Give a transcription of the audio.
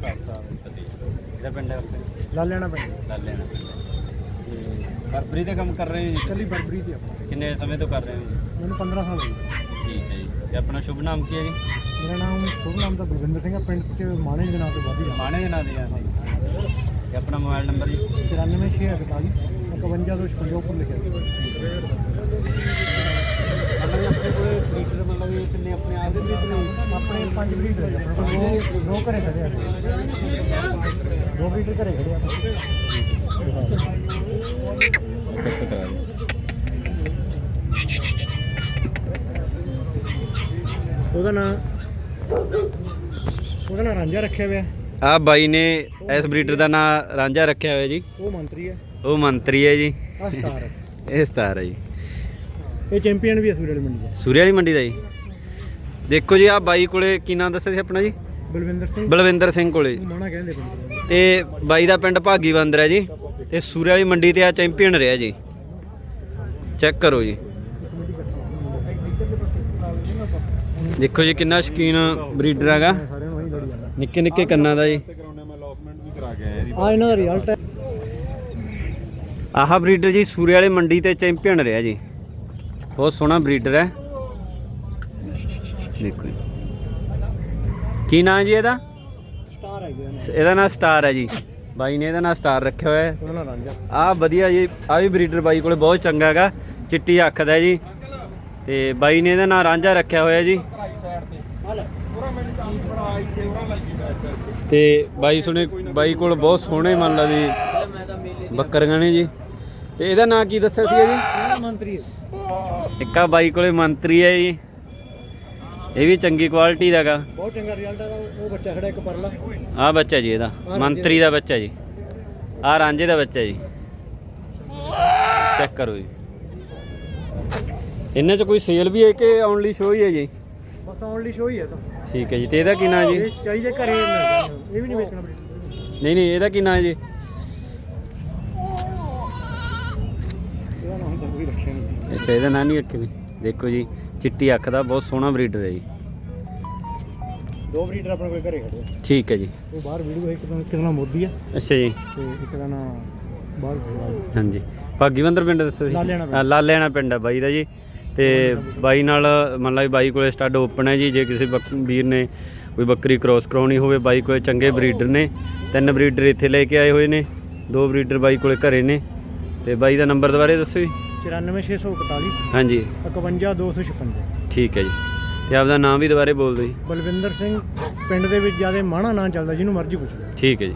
ਖਾਲਸਾ ਫਤਿਹ ਇਹਦਾ ਪਿੰਡ ਹੈ ਆਪਣੇ ਲਾ ਲੈਣਾ ਪੈਂਦਾ ਲਾਲੇ ਨਾਲ ਪਿੰਡ। ਹੈ। ਤੇ ਬਰਬਰੀ ਦਾ ਕੰਮ ਕਰ ਰਹੇ ਹੋ ਜੀ? ਕੱਲੀ ਬਰਬਰੀ ਤੇ ਆਪਾਂ। ਕਿੰਨੇ ਸਮੇਂ ਤੋਂ ਕਰ ਰਹੇ ਹੋ ਜੀ? ਮੈਨੂੰ 15 ਸਾਲ ਹੋ ਗਏ। ਠੀਕ ਹੈ ਜੀ। ਤੇ ਆਪਣਾ ਸ਼ੁਭ ਨਾਮ ਕੀ ਹੈ ਜੀ? ਮੇਰਾ ਨਾਮ ਸ਼ੁਭ ਨਾਮ ਤਾਂ ਬਲਵਿੰਦਰ ਸਿੰਘ ਹੈ ਪਿੰਡ ਚ ਮਾਣੇ ਦੇ ਨਾਂ ਤੋਂ ਵੱਧ ਹੀ ਮਾਣੇ ਦੇ ਨਾਂ ਦੇ ਜਾਂਦੇ ਤੇ ਆਪਣਾ ਮੋਬਾਈਲ ਨੰਬਰ ਜੀ? 94641 5256 ਉੱਪਰ ਲਿਖਿਆ ਹੋਇਆ। ਮਤਲਬ ਆਪਣੇ ਕੋਲ ਫੀਟਰ ਮਤਲਬ ਇਹ ਕਿੰਨੇ ਆਪਣੇ ਆਪ ਦੇ ਨੇ? ਆਪਣੇ ਪੰਜ ਬਰੀਡ ਹੈ ਆਪਣੇ ਦੋ ਦੋ ਘਰੇ ਖੜੇ ਆ। ਦੋ ਬਰੀਡ ਘਰੇ ਖੜੇ ਆ। ਚੈੱਕ ਕਰਾ ਜੀ ਉਹਦਾ ਨਾਂ ਉਹਦਾ ਨਾਂ ਰਾਂਝਾ ਰੱਖਿਆ ਹੋਇਆ। ਆ ਬਾਈ ਨੇ ਇਸ ਬਰੀਡਰ ਦਾ ਨਾਮ ਰਾਂਝਾ ਰੱਖਿਆ ਹੋਇਆ ਜੀ। ਉਹ ਮੰਤਰੀ ਹੈ। ਉਹ ਮੰਤਰੀ ਹੈ ਜੀ। ਆ ਸਟਾਰ ਹੈ। ਇਹ ਸਟਾਰ ਹੈ ਜੀ। ਇਹ ਚੈਂਪੀਅਨ ਵੀ ਹੈ ਸੂਰਜ ਮੰਡੀ ਦਾ। ਸੂਰਿਆ ਵਾਲੀ ਮੰਡੀ ਦਾ ਜੀ। ਦੇਖੋ ਜੀ ਆ ਬਾਈ ਕੋਲੇ ਕੀ ਨਾਮ ਦੱਸਿਆ ਸੀ ਆਪਣਾ ਜੀ? ਬਲਵਿੰਦਰ ਸਿੰਘ। ਬਲਵਿੰਦਰ ਸਿੰਘ ਕੋਲੇ ਮਾਣਾ ਕਹਿੰਦੇ ਤੇ ਬਾਈ ਦਾ ਪਿੰਡ ਭਾਗੀ ਬੰਦਰ ਹੈ ਜੀ। ਤੇ ਸੂਰਿਆ ਵਾਲੀ ਮੰਡੀ ਤੇ ਆ ਚੈਂਪੀਅਨ ਰਿਹਾ ਜੀ। ਚੈੱਕ ਕਰੋ ਜੀ। ਦੇਖੋ ਜੀ ਕਿੰਨਾ ਸ਼ਕੀਨ ਬਰੀਡਰ ਹੈਗਾ। ਨੂੰ ਨਿੱਕੇ ਨਿੱਕੇ ਕੰਨਾਂ ਦਾ ਜੀ। ਆ ਇਹਨਾਂ ਦਾ ਰਿਜ਼ਲਟ ਹੈ। ਆਹ ਬਰੀਡਰ ਜੀ ਸੂਰਿਆ ਵਾਲੀ ਮੰਡੀ ਤੇ ਚੈਂਪੀਅਨ ਰਿਹਾ ਜੀ। ਬਹੁਤ ਸੋਹਣਾ ਬਰੀਡਰ ਹੈ। ਦੇਖੋ ਜੀ ਕੀ ਨਾਂ ਜੀ ਇਹਦਾ? ਸਟਾਰ ਹੈਗੇ ਇਹਨਾਂ ਇਹਦਾ ਨਾਂ ਸਟਾਰ ਹੈ ਜੀ। ਬਾਈ ਨੇ ਇਹਦਾ ਨਾਂ ਸਟਾਰ ਰੱਖਿਆ ਹੋਇਆ ਹੈ। ਉਹਨਾਂ ਦਾ ਰਾਂਝਾ। ਆ ਵਧੀਆ ਜੀ ਆ ਵੀ ਬਰੀਡਰ ਬਾਈ ਕੋਲੇ ਬਹੁਤ ਚੰਗਾ ਹੈਗਾ। ਚਿੱਟੀ ਅੱਖ ਦਾ ਜੀ। ਤੇ ਬਾਈ ਨੇ ਇਹਦਾ ਨਾਂ ਰਾਂਝਾ ਰੱਖਿਆ ਹੋਇਆ ਜੀ। ਤੇ ਬਾਈ ਸੁਣੇ ਬਾਈ ਕੋਲ ਬਹੁਤ ਸੋਹਣੇ ਮੰਨ ਲਾ ਵੀ ਬੱਕਰੀਆਂ ਨੇ ਜੀ। ਤੇ ਇਹਦਾ ਨਾਂ ਕੀ ਦੱਸਿਆ ਸੀਗਾ ਜੀ? ਮੰਤਰੀ ਹੈ। ਇੱਕ ਬਾਈ ਕੋਲੇ ਮੰਤਰੀ ਹੈ ਜੀ। ਇਹ ਵੀ ਚੰਗੀ ਕੁਆਲਿਟੀ ਦਾਗਾ ਬਹੁਤ ਚੰਗਾ ਰਿਜ਼ਲਟ ਹੈ ਉਹ ਬੱਚਾ ਖੜਾ ਇੱਕ ਪਰਲਾ। ਆ ਬੱਚਾ ਜੀ ਇਹਦਾ ਮੰਤਰੀ ਦਾ ਬੱਚਾ ਜੀ। ਆ ਰਾਂਝੇ ਦਾ ਬੱਚਾ ਜੀ। ਚੈੱਕ ਕਰੋ ਜੀ। ਇਹਨਾਂ 'ਚ ਕੋਈ ਸੇਲ ਵੀ ਹੈ ਕਿ ਓਨਲੀ ਸ਼ੋ ਹੀ ਹੈ ਜੀ? ਬਸ ਓਨਲੀ ਸ਼ੋ ਹੀ ਹੈ ਤਾਂ। ਠੀਕ ਹੈ ਜੀ ਤੇ ਇਹਦਾ ਕੀ ਨਾਂ ਜੀ? ਇਹ ਚਾਹੀਦੇ ਘਰੇ ਇਹ ਵੀ ਨਹੀਂ ਵੇਚਣਾ ਨਹੀਂ ਨਹੀਂ ਇਹਦਾ ਕੀ ਨਾਂ ਹੈ ਜੀ? ਇਹਦਾ ਨਾਮ ਤਾਂ ਕੋਈ ਰੱਖਿਆ ਨਹੀਂ। ਅੱਛਾ ਇਹਦਾ ਨਾਂ ਨਹੀਂ ਰੱਖਿਆ ਦੇਖੋ ਜੀ ਚਿੱਟੀ ਅੱਖ ਦਾ ਬਹੁਤ ਸੋਹਣਾ ਬਰੀਡਰ ਹੈ ਜੀ। ਦੋ ਬਰੀਡਰ ਆਪਣੇ ਕੋਲ ਘਰੇ ਖੜੇ ਆ। ਠੀਕ ਹੈ ਜੀ। ਉਹ ਬਾਹਰ ਵੀਡੀਓ ਇੱਕ ਦਾ ਨਾਮ ਮੋਦੀ ਆ। ਅੱਛਾ ਜੀ। ਤੇ ਇੱਕ ਦਾ ਨਾਮ ਬਾਹਰ ਖੜਾ ਹਾਂਜੀ। ਭਾਗੀਵੰਦਰ ਪਿੰਡ ਦੱਸੋ ਜੀ। ਲਾਲੇਆਣਾ ਪਿੰਡ। ਹਾਂ, ਲਾਲੇਆਣਾ ਪਿੰਡ ਹੈ ਬਾਈ ਦਾ ਜੀ। ਤੇ ਬਾਈ ਨਾਲ ਮੰਨ ਲਾ ਵੀ ਬਾਈ ਕੋਲੇ ਸਟੱਡ ਓਪਨ ਹੈ ਜੀ। ਜੇ ਕਿਸੇ ਬੱਕ- ਵੀਰ ਨੇ ਕੋਈ ਬੱਕਰੀ ਕ੍ਰੋਸ ਕਰਾਉਣੀ ਹੋਵੇ ਬਾਈ ਕੋਲੇ ਚੰਗੇ ਬਰੀਡਰ ਨੇ। ਤਿੰਨ ਬਰੀਡਰ ਇੱਥੇ ਲੈ ਕੇ ਆਏ ਹੋਏ ਨੇ। ਦੋ ਬਰੀਡਰ ਬਾਈ ਕੋਲੇ ਘਰੇ ਨੇ। ਤੇ ਬਾਈ ਦਾ ਨੰਬਰ ਦੁਬਾਰੇ ਦੱਸੋ ਜੀ। 94641 ਹਾਂਜੀ। 51256 ਠੀਕ ਹੈ ਜੀ। ਤੇ ਆਪਦਾ ਨਾਮ ਵੀ ਦੁਬਾਰੇ ਬੋਲ ਦਿਓ ਜੀ। ਬਲਵਿੰਦਰ ਸਿੰਘ ਪਿੰਡ ਦੇ ਵਿੱਚ ਜ਼ਿਆਦਾ ਮਾਣਾ ਨਾਂ ਚੱਲਦਾ ਜਿਹਨੂੰ ਮਰਜ਼ੀ ਪੁੱਛ ਲਓ। ਠੀਕ ਹੈ ਜੀ।